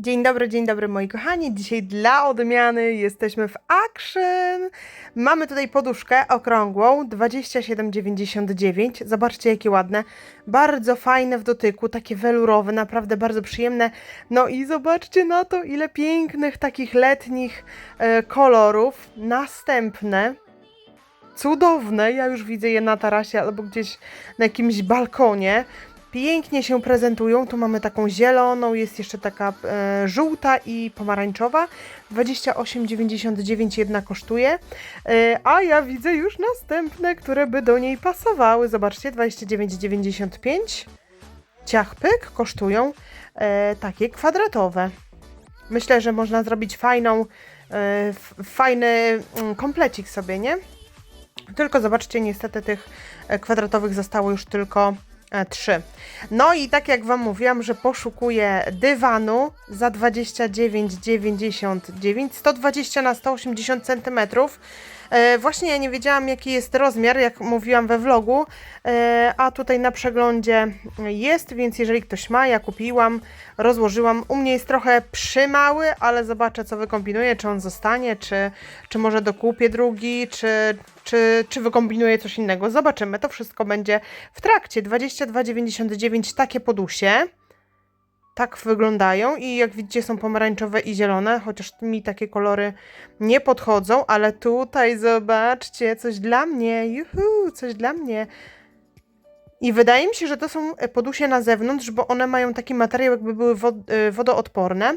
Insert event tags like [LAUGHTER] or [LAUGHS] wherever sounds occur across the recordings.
Dzień dobry, dzień dobry moi kochani. Dzisiaj dla odmiany jesteśmy w Action. Mamy tutaj poduszkę okrągłą 27,99. Zobaczcie jakie ładne. Bardzo fajne w dotyku, takie welurowe, naprawdę bardzo przyjemne. No i zobaczcie na to ile pięknych takich letnich e, kolorów. Następne cudowne. Ja już widzę je na tarasie albo gdzieś na jakimś balkonie. Pięknie się prezentują. Tu mamy taką zieloną, jest jeszcze taka e, żółta i pomarańczowa. 28,99 jedna kosztuje. E, a ja widzę już następne, które by do niej pasowały. Zobaczcie, 29,95. Ciach pyk kosztują e, takie kwadratowe. Myślę, że można zrobić fajną, e, fajny mm, komplecik sobie, nie? Tylko zobaczcie, niestety tych e, kwadratowych zostało już tylko e, trzy. No i tak jak Wam mówiłam, że poszukuję dywanu za 29,99, 120 na 180 cm. E, właśnie ja nie wiedziałam jaki jest rozmiar, jak mówiłam we vlogu, e, a tutaj na przeglądzie jest, więc jeżeli ktoś ma, ja kupiłam, rozłożyłam. U mnie jest trochę przymały, ale zobaczę co wykombinuję, czy on zostanie, czy, czy może dokupię drugi, czy, czy, czy wykombinuję coś innego. Zobaczymy, to wszystko będzie w trakcie. 22,99 takie podusie. Tak wyglądają i jak widzicie są pomarańczowe i zielone, chociaż mi takie kolory nie podchodzą, ale tutaj zobaczcie, coś dla mnie, juhu, coś dla mnie. I wydaje mi się, że to są e, podusie na zewnątrz, bo one mają taki materiał, jakby były e, wodoodporne.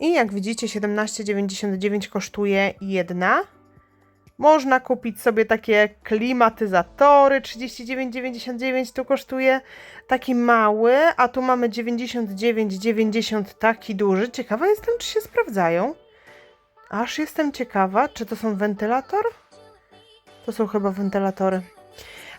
I jak widzicie, 17,99 kosztuje jedna. Można kupić sobie takie klimatyzatory, 39,99 tu kosztuje taki mały, a tu mamy 99,90 taki duży. Ciekawa jestem, czy się sprawdzają. Aż jestem ciekawa, czy to są wentylator? To są chyba wentylatory.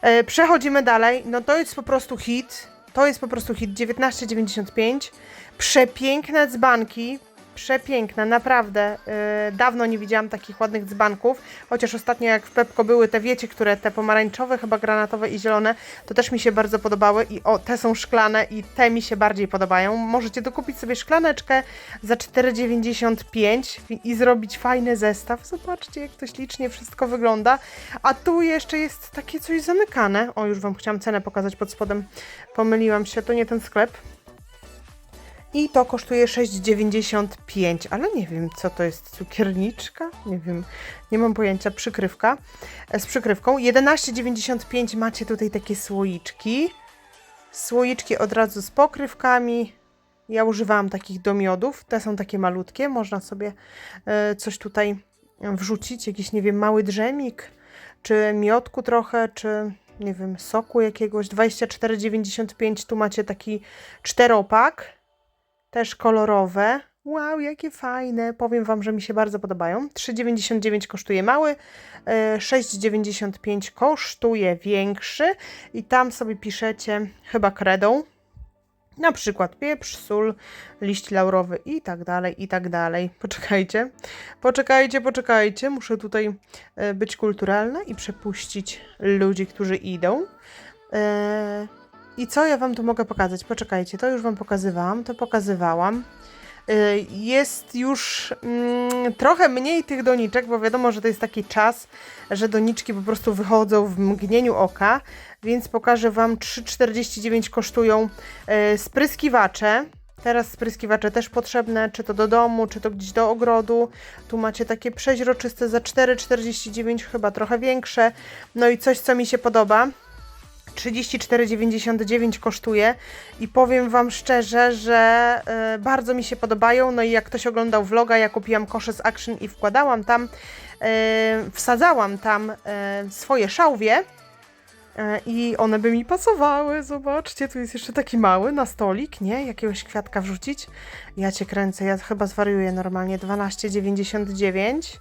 E, przechodzimy dalej. No to jest po prostu hit. To jest po prostu hit 19,95. Przepiękne dzbanki. Przepiękne, naprawdę. E, dawno nie widziałam takich ładnych dzbanków. Chociaż ostatnio jak w Pepko były te, wiecie, które te pomarańczowe, chyba granatowe i zielone, to też mi się bardzo podobały. I o, te są szklane i te mi się bardziej podobają. Możecie dokupić sobie szklaneczkę za 4,95 i zrobić fajny zestaw. Zobaczcie, jak to ślicznie wszystko wygląda. A tu jeszcze jest takie coś zamykane. O, już Wam chciałam cenę pokazać pod spodem. Pomyliłam się, to nie ten sklep. I to kosztuje 6,95, ale nie wiem, co to jest, cukierniczka? Nie wiem, nie mam pojęcia, przykrywka. E, Z przykrywką. 11,95 macie tutaj takie słoiczki. Słoiczki od razu z pokrywkami. Ja używałam takich do miodów. Te są takie malutkie. Można sobie e, coś tutaj wrzucić. Jakiś, nie wiem, mały drzemik, czy miodku trochę, czy nie wiem, soku jakiegoś. 24,95. Tu macie taki czteropak. Też kolorowe. Wow, jakie fajne. Powiem Wam, że mi się bardzo podobają. 3,99 kosztuje mały, e, 6,95 kosztuje większy i tam sobie piszecie chyba kredą. Na przykład pieprz, sól, liść laurowy i tak dalej, i tak dalej. Poczekajcie, poczekajcie, poczekajcie. Muszę tutaj e, być kulturalna i przepuścić ludzi, którzy idą. E, I co ja Wam tu mogę pokazać? Poczekajcie, to już Wam pokazywałam, to pokazywałam. Y, Jest już mm, trochę mniej tych doniczek, bo wiadomo, że to jest taki czas, że doniczki po prostu wychodzą w mgnieniu oka, więc pokażę Wam 3,49 kosztują e, spryskiwacze. Teraz spryskiwacze też potrzebne, czy to do domu, czy to gdzieś do ogrodu. Tu macie takie przeźroczyste za 4,49, chyba trochę większe. No i coś, co mi się podoba. 34,99 kosztuje i powiem Wam szczerze, że e, bardzo mi się podobają. No i jak ktoś oglądał vloga, ja kupiłam kosze z Action i wkładałam tam, e, wsadzałam tam e, swoje szałwie i one by mi pasowały. Zobaczcie, tu jest jeszcze taki mały na stolik, nie? Jakiegoś kwiatka wrzucić. Ja Cię kręcę, ja chyba zwariuję normalnie. 12,99.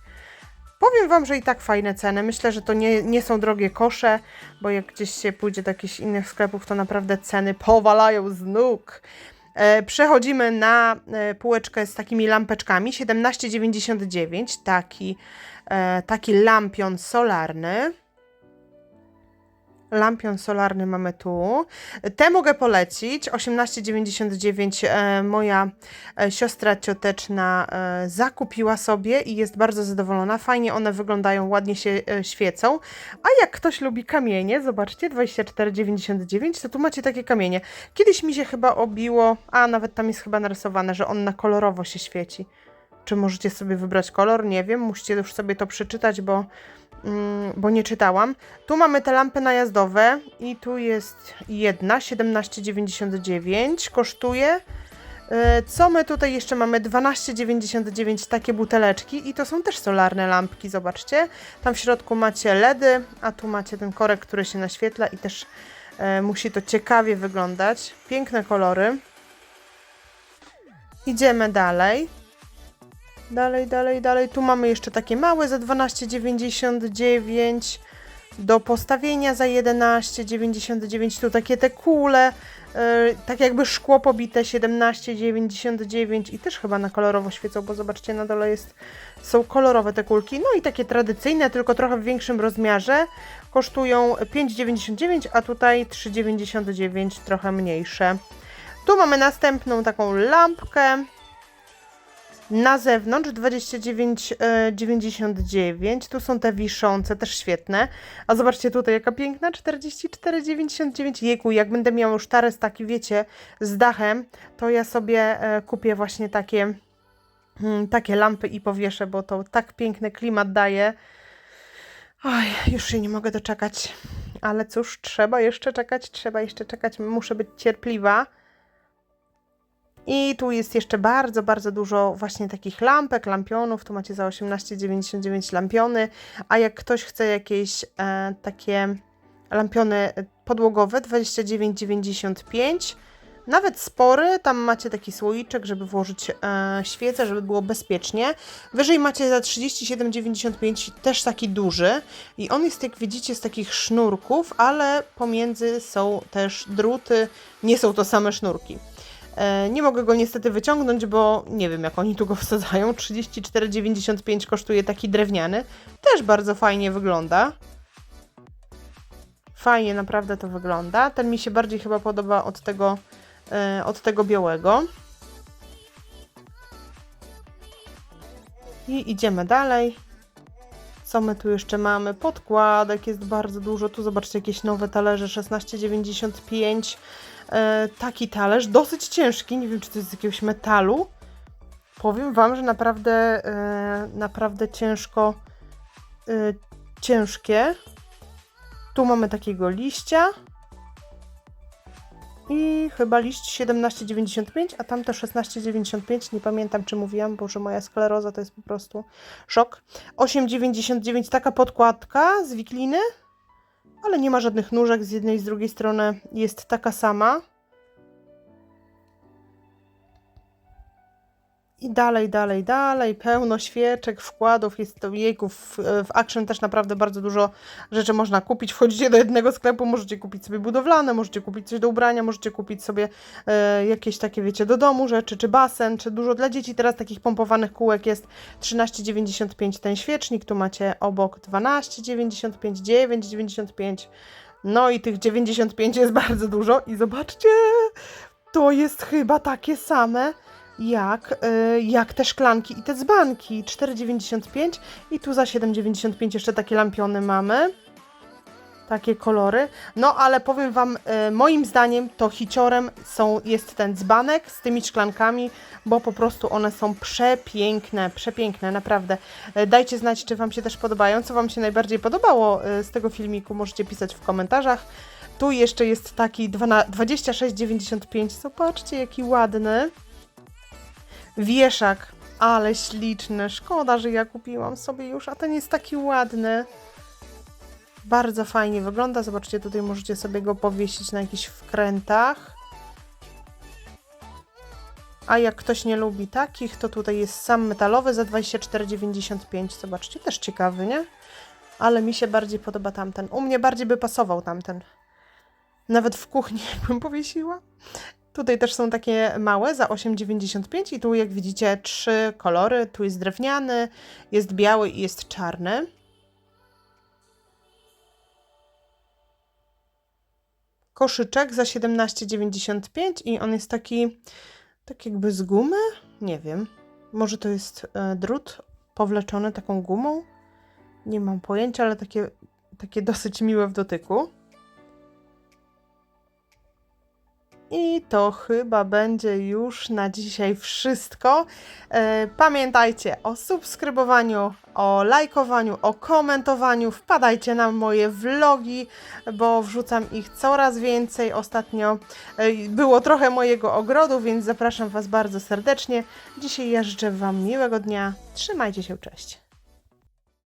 Powiem Wam, że i tak fajne ceny. Myślę, że to nie, nie są drogie kosze, bo jak gdzieś się pójdzie do jakichś innych sklepów, to naprawdę ceny powalają z nóg. E, przechodzimy na e, półeczkę z takimi lampeczkami. 17,99. Taki, e, taki lampion solarny. Lampion solarny mamy tu. Te mogę polecić. 18,99 e, moja e, siostra cioteczna e, zakupiła sobie i jest bardzo zadowolona. Fajnie one wyglądają, ładnie się świecą. A jak ktoś lubi kamienie, zobaczcie, 24,99, to tu macie takie kamienie. Kiedyś mi się chyba obiło, a nawet tam jest chyba narysowane, że on na kolorowo się świeci. Czy możecie sobie wybrać kolor? Nie wiem, musicie już sobie to przeczytać, bo, mm, bo nie czytałam. Tu mamy te lampy najazdowe i tu jest jedna, 17,99 kosztuje. E, Co my tutaj jeszcze mamy? 12,99 takie buteleczki i to są też solarne lampki, zobaczcie. Tam w środku macie LEDy, a tu macie ten korek, który się naświetla i też e, musi to ciekawie wyglądać. Piękne kolory. Idziemy dalej. Dalej, dalej, dalej. Tu mamy jeszcze takie małe za 12,99 do postawienia za 11,99. Tu takie te kule, yy, tak jakby szkło pobite 17,99 i też chyba na kolorowo świecą, bo zobaczcie na dole jest, są kolorowe te kulki. No i takie tradycyjne, tylko trochę w większym rozmiarze. Kosztują 5,99, a tutaj 3,99, trochę mniejsze. Tu mamy następną taką lampkę. Na zewnątrz 29,99. Tu są te wiszące, też świetne. A zobaczcie tutaj, jaka piękna, 44,99. Jejku, jak będę miała już tares taki, wiecie, z dachem, to ja sobie e, kupię właśnie takie, mm, takie lampy i powieszę, bo to tak piękny klimat daje. Oj, już się nie mogę doczekać. Ale cóż, trzeba jeszcze czekać, trzeba jeszcze czekać. Muszę być cierpliwa. I tu jest jeszcze bardzo, bardzo dużo właśnie takich lampek, lampionów. Tu macie za 18,99 lampiony. A jak ktoś chce jakieś e, takie lampiony podłogowe, 29,95. Nawet spory, tam macie taki słoiczek, żeby włożyć e, świecę, żeby było bezpiecznie. Wyżej macie za 37,95 też taki duży i on jest, jak widzicie, z takich sznurków, ale pomiędzy są też druty, nie są to same sznurki. E, Nie mogę go niestety wyciągnąć, bo nie wiem jak oni tu go wsadzają. 34,95 kosztuje taki drewniany. Też bardzo fajnie wygląda. Fajnie naprawdę to wygląda. Ten mi się bardziej chyba podoba od tego, e, od tego białego. I idziemy dalej. Co my tu jeszcze mamy? Podkładek jest bardzo dużo. Tu zobaczcie jakieś nowe talerze 16,95. E, taki talerz, dosyć ciężki. Nie wiem, czy to jest z jakiegoś metalu. Powiem Wam, że naprawdę, e, naprawdę ciężko, e, ciężkie. Tu mamy takiego liścia. I chyba liść 17,95, a tamte 16,95. Nie pamiętam, czy mówiłam, bo że moja skleroza to jest po prostu szok. 8,99 taka podkładka z wikliny, ale nie ma żadnych nóżek. Z jednej i z drugiej strony jest taka sama. I dalej, dalej, dalej, pełno świeczek, wkładów, jest to jejków, w, w Action też naprawdę bardzo dużo rzeczy można kupić. Wchodzicie do jednego sklepu, możecie kupić sobie budowlane, możecie kupić coś do ubrania, możecie kupić sobie e, jakieś takie, wiecie, do domu rzeczy, czy basen, czy dużo dla dzieci. Teraz takich pompowanych kółek jest 13,95 ten świecznik, tu macie obok 12,95, 9,95. No i tych 95 jest bardzo dużo i zobaczcie, to jest chyba takie same jak, y, jak te szklanki i te dzbanki. 4,95 i tu za 7,95 jeszcze takie lampiony mamy. Takie kolory. No ale powiem Wam, y, moim zdaniem to hiciorem są, jest ten dzbanek z tymi szklankami, bo po prostu one są przepiękne, przepiękne, naprawdę. Y, Dajcie znać, czy Wam się też podobają, co Wam się najbardziej podobało z tego filmiku, możecie pisać w komentarzach. Tu jeszcze jest taki 12 26,95, zobaczcie jaki ładny. Wieszak, ale śliczny. Szkoda, że ja kupiłam sobie już, a ten jest taki ładny. Bardzo fajnie wygląda. Zobaczcie, tutaj możecie sobie go powiesić na jakichś wkrętach. A jak ktoś nie lubi takich, to tutaj jest sam metalowy za 24,95. Zobaczcie, też ciekawy, nie? Ale mi się bardziej podoba tamten. U mnie bardziej by pasował tamten. Nawet w kuchni [LAUGHS] bym powiesiła. Tutaj też są takie małe za 8,95 i tu jak widzicie trzy kolory. Tu jest drewniany, jest biały i jest czarny. koszyczek za 17,95 i on jest taki, tak jakby z gumy? Nie wiem. Może to jest e, drut powleczony taką gumą? Nie mam pojęcia, ale takie, takie dosyć miłe w dotyku. I to chyba będzie już na dzisiaj wszystko. E, Pamiętajcie o subskrybowaniu, o lajkowaniu, o komentowaniu. Wpadajcie na moje vlogi, bo wrzucam ich coraz więcej. Ostatnio e, było trochę mojego ogrodu, więc zapraszam Was bardzo serdecznie. Dzisiaj ja życzę Wam miłego dnia. Trzymajcie się, cześć.